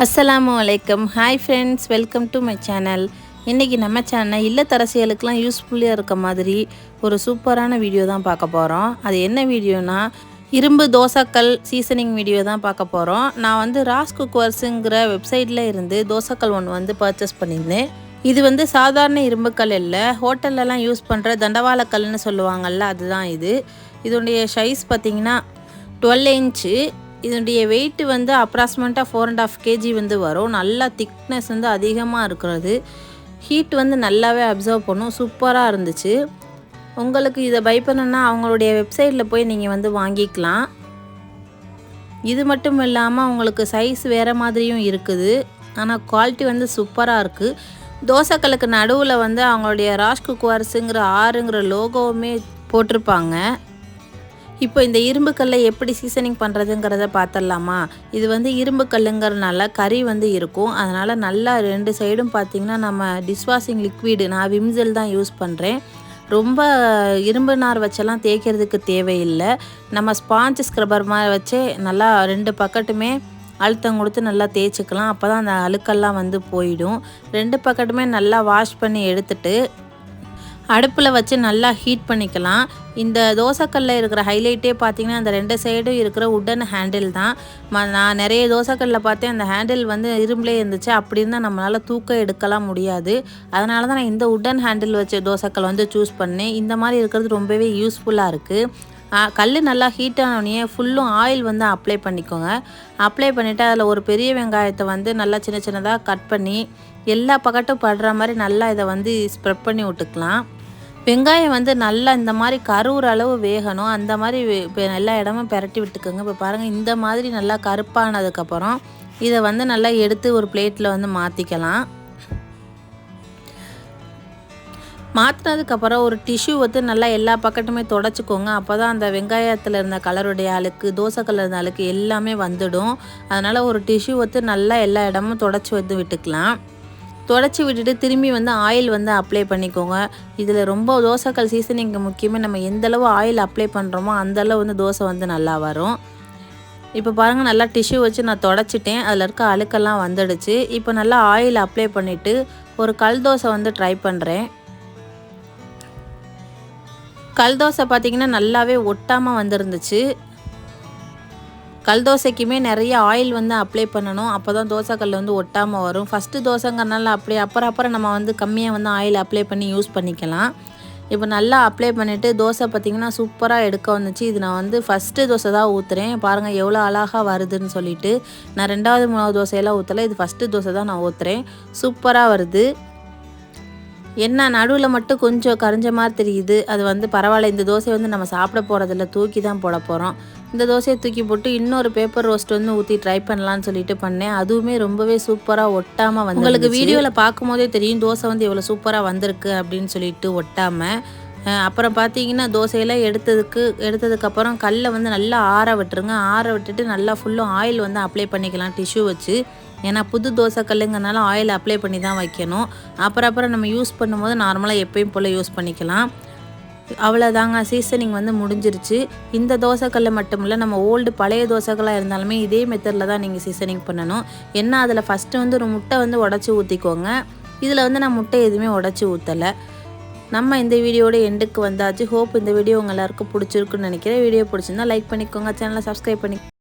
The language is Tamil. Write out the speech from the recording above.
அஸ்ஸலாமு அலைக்கம். Hi friends welcome to my channel இன்றைக்கி நம்ம சேனல் இல்லத்தரசியலுக்கெலாம் யூஸ்ஃபுல்லாக இருக்க மாதிரி ஒரு சூப்பரான வீடியோ தான் பார்க்க போகிறோம் அது என்ன வீடியோனா இரும்பு தோசைக்கல் சீசனிங் வீடியோ தான் பார்க்க போகிறோம் நான் வந்து ராஸ் குக்வர்ஸுங்கிற வெப்சைட்டில் இருந்து தோசைக்கல் ஒன்று வந்து பர்ச்சேஸ் பண்ணியிருந்தேன். இது வந்து சாதாரண இரும்புக்கல் இல்லை ஹோட்டல்லலாம் யூஸ் பண்ணுற தண்டவாளக்கல்னு சொல்லுவாங்கள்ல அதுதான் இது. இதனுடைய சைஸ் பார்த்திங்கன்னா டுவெல் இன்ச்சு இதனுடைய வெயிட் வந்து அப்ராக்சிமேட்டாக ஃபோர் அண்ட் ஆஃப் கேஜி வந்து வரும். நல்லா திக்னஸ் வந்து அதிகமாக இருக்கிறது. ஹீட் வந்து நல்லாவே அப்சர்வ் பண்ணும். சூப்பராக இருந்துச்சு. உங்களுக்கு இதை பை பண்ணணுன்னா அவங்களுடைய வெப்சைட்டில் போய் நீங்கள் வந்து வாங்கிக்கலாம். இது மட்டும் இல்லாமல் உங்களுக்கு சைஸ் வேறு மாதிரியும் இருக்குது. ஆனால் குவாலிட்டி வந்து சூப்பராக இருக்குது தோசைக்கல்லுக்கு நடுவில் வந்து அவங்களுடைய ராஜ் குக்வார்ஸுங்கிற ஆறுங்கிற லோகோவுமே போட்டிருப்பாங்க. இப்போ இந்த இரும்பு கல்லை எப்படி சீசனிங் பண்ணுறதுங்கிறத பார்த்துடலாமா? இது வந்து இரும்பு கல்லுங்கிறதுனால கறி வந்து இருக்கும். அதனால் நல்லா ரெண்டு சைடும் பார்த்திங்கன்னா நம்ம டிஷ்வாஷிங் லிக்விடு நான் விம்செல் தான் யூஸ் பண்ணுறேன் ரொம்ப இரும்பு நார் வச்செல்லாம் தேய்க்கிறதுக்கு தேவையில்லை. நம்ம ஸ்பாஞ்ச் ஸ்க்ரப்பர் மாதிரி வச்சே நல்லா ரெண்டு பக்கட்டுமே அழுத்தம் கொடுத்து நல்லா தேய்ச்சிக்கலாம். அப்போ தான் அந்த அழுக்கெல்லாம் வந்து போயிடும். ரெண்டு பக்கட்டுமே நல்லா வாஷ் பண்ணி எடுத்துட்டு அடுப்பில் வச்சு நல்லா ஹீட் பண்ணிக்கலாம். இந்த தோசைக்கல்லில் இருக்கிற ஹைலைட்டே பார்த்தீங்கன்னா அந்த ரெண்டு சைடும் இருக்கிற உட்டன் ஹேண்டில் தான். நான் நிறைய தோசைக்கல்லில் பார்த்தேன். அந்த ஹேண்டில் வந்து இரும்புலே இருந்துச்சு. அப்படி இருந்தால் நம்மளால் தூக்கம் எடுக்கலாம் முடியாது. அதனால தான் நான் இந்த உட்டன் ஹேண்டில் வச்ச தோசைக்கல் வந்து சூஸ் பண்ணேன். இந்த மாதிரி இருக்கிறது ரொம்பவே யூஸ்ஃபுல்லாக இருக்குது கல் நல்லா ஹீட் ஆனோடனே ஃபுல்லும் ஆயில் வந்து அப்ளை பண்ணிக்கோங்க. அப்ளை பண்ணிவிட்டு அதில் ஒரு பெரிய வெங்காயத்தை வந்து நல்லா சின்ன சின்னதாக கட் பண்ணி எல்லா பக்கட்டும் படுற மாதிரி நல்லா இதை வந்து ஸ்ப்ரெட் பண்ணி விட்டுக்கலாம். வெங்காயம் வந்து நல்லா இந்த மாதிரி கருவுற அளவு வேகணும். அந்த மாதிரி இப்போ எல்லா இடமும் பெரட்டி விட்டுக்கோங்க. இப்போ பாருங்கள் இந்த மாதிரி நல்லா கருப்பானதுக்கப்புறம் இதை வந்து நல்லா எடுத்து ஒரு பிளேட்டில் வந்து மாற்றிக்கலாம் மாற்றினதுக்கப்புறம் ஒரு டிஷ்யூ வந்து நல்லா எல்லா பக்கத்துமே தொடச்சிக்கோங்க. அப்போ தான் அந்த வெங்காயத்தில் இருந்த கலருடைய அழுக்கு தோசை கலர் இருந்த அழுக்கு எல்லாமே வந்துடும். அதனால் ஒரு டிஷ்யூ வந்து நல்லா எல்லா இடமும் தொடச்சி வந்து விட்டுக்கலாம். தொடச்சி விட்டுட்டு திரும்பி வந்து ஆயில் வந்து அப்ளை பண்ணிக்கோங்க. இதில் ரொம்ப தோசைக்கல் சீசனிங்க்கு முக்கியமாக நம்ம எந்தளவு ஆயில் அப்ளை பண்ணுறோமோ அந்தளவு வந்து தோசை வந்து நல்லா வரும். இப்போ பாருங்கள் நல்லா டிஷ்யூ வச்சு நான் தொடச்சிட்டேன். அதில் இருக்க அழுக்கெல்லாம் வந்துடுச்சு. இப்போ நல்லா ஆயில் அப்ளை பண்ணிவிட்டு ஒரு கல் தோசை வந்து ட்ரை பண்ணுறேன் கல் தோசை பார்த்திங்கன்னா நல்லாவே ஒட்டாமல் வந்துருந்துச்சு. கல் தோசைக்குமே நிறைய ஆயில் வந்து அப்ளை பண்ணணும். அப்போ தான் தோசைக்கல் வந்து ஒட்டாமல் வரும். ஃபஸ்ட்டு தோசைங்கிறனால அப்படியே அப்புறம் அப்புறம் நம்ம வந்து கம்மியாக வந்து ஆயில் அப்ளை பண்ணி யூஸ் பண்ணிக்கலாம். இப்போ நல்லா அப்ளை பண்ணிவிட்டு தோசை பார்த்திங்கன்னா சூப்பராக எடுக்க வந்துச்சு. இது நான் வந்து ஃபஸ்ட்டு தோசை தான் ஊற்றுறேன் பாருங்கள் எவ்வளோ அழகாக வருதுன்னு சொல்லிட்டு நான் ரெண்டாவது மூணாவது தோசையெல்லாம் ஊற்றலை இது ஃபஸ்ட்டு தோசை தான் நான் ஊற்றுறேன் சூப்பராக வருது. என்ன நடுவில் மட்டும் கொஞ்சம் கரைஞ்ச மாதிரி தெரியுது. அது வந்து பரவாயில்ல இந்த தோசை வந்து நம்ம சாப்பிட போகிறதில்ல தூக்கி தான் போட போகிறோம் இந்த தோசையை தூக்கி போட்டு இன்னொரு பேப்பர் ரோஸ்ட் வந்து ஊற்றி ட்ரை பண்ணலான்னு சொல்லிட்டு பண்ணேன். அதுவுமே ரொம்பவே சூப்பராக ஒட்டாமல் வந்து உங்களுக்கு வீடியோவில் பார்க்கும்போதே தெரியும் தோசை வந்து எவ்வளோ சூப்பராக வந்திருக்கு அப்படின்னு சொல்லிட்டு ஒட்டாமல் அப்புறம் பார்த்தீங்கன்னா தோசையெல்லாம் எடுத்ததுக்கு எடுத்ததுக்கப்புறம் கல்லை வந்து நல்லா ஆற விட்டுருங்க. ஆற விட்டுட்டு நல்லா ஃபுல்லும் ஆயில் வந்து அப்ளை பண்ணிக்கலாம் டிஷ்யூ வச்சு. ஏன்னா புது தோசை கல்லுங்கிறனால ஆயில் அப்ளை பண்ணி தான் வைக்கணும். அப்புறம் அப்புறம் நம்ம யூஸ் பண்ணும்போது நார்மலாக எப்பயும் போல் யூஸ் பண்ணிக்கலாம். அவ்வளோதாங்க சீசனிங் வந்து முடிஞ்சிருச்சு. இந்த தோசைக்கல்ல மட்டும் இல்லை நம்ம ஓல்டு பழைய தோசைக்கல்லாக இருந்தாலுமே இதே மெத்தடில் தான் நீங்கள் சீசனிங் பண்ணணும். என்ன அதில் ஃபஸ்ட்டு வந்து ஒரு முட்டை வந்து உடச்சி ஊற்றிக்கோங்க இதில் வந்து நான் முட்டை எதுவுமே உடச்சி ஊற்றலை நம்ம இந்த வீடியோட எண்டுக்கு வந்தாச்சு. ஹோப் இந்த வீடியோ உங்கள் எல்லாருக்கும் பிடிச்சிருக்குன்னு நினைக்கிறேன். வீடியோ பிடிச்சிருந்தா லைக் பண்ணிக்கோங்க. சேனலை சப்ஸ்கிரைப் பண்ணி